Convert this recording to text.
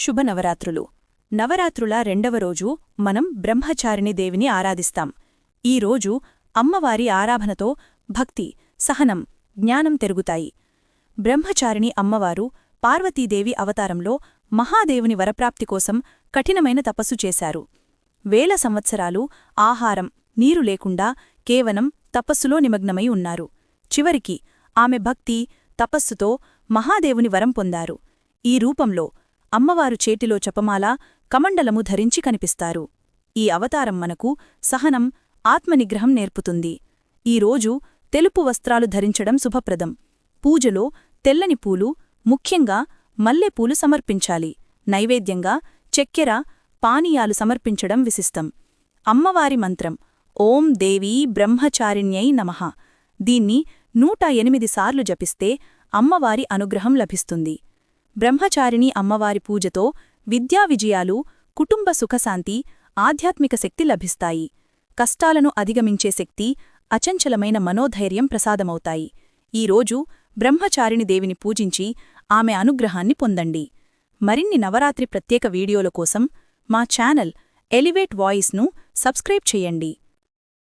శుభ నవరాత్రులు నవరాత్రుల రెండవ రోజు మనం బ్రహ్మచారిణి దేవిని ఆరాధిస్తాం. ఈ రోజు అమ్మవారి ఆరాధనతో భక్తి సహనం జ్ఞానం తెరుగుతాయి. బ్రహ్మచారిణి అమ్మవారు పార్వతీదేవి అవతారంలో మహాదేవుని వరప్రాప్తి కోసం కఠినమైన తపస్సు చేశారు. వేల సంవత్సరాలు ఆహారం నీరు లేకుండా కేవలం తపస్సులో నిమగ్నమై ఉన్నారు. చివరికి ఆమె భక్తి తపస్సుతో మహాదేవుని వరం పొందారు. ఈ రూపంలో అమ్మవారు చేతిలో చపమాల కమండలము ధరించి కనిపిస్తారు. ఈ అవతారం మనకు సహనం ఆత్మనిగ్రహం నేర్పుతుంది. ఈరోజు తెలుపు వస్త్రాలు ధరించడం శుభప్రదం. పూజలో తెల్లని పూలు ముఖ్యంగా మల్లెపూలు సమర్పించాలి. నైవేద్యంగా చెక్కెర పానీయాలు సమర్పించడం విశిష్టం. అమ్మవారి మంత్రం ఓం దేవీ బ్రహ్మచారిణ్యై నమః. దీన్ని నూట ఎనిమిది సార్లు జపిస్తే అమ్మవారి అనుగ్రహం లభిస్తుంది. బ్రహ్మచారిణి అమ్మవారి పూజతో విద్యా విజయాలు కుటుంబ సుఖశాంతి ఆధ్యాత్మిక శక్తి లభిస్తాయి. కష్టాలను అధిగమించే శక్తి అచంచలమైన మనోధైర్యం ప్రసాదమవుతాయి. ఈరోజు బ్రహ్మచారిణి దేవిని పూజించి ఆమె అనుగ్రహాన్ని పొందండి. మరిన్ని నవరాత్రి ప్రత్యేక వీడియోల కోసం మా ఛానల్ ఎలివేట్ వాయిస్ను సబ్స్క్రైబ్ చేయండి.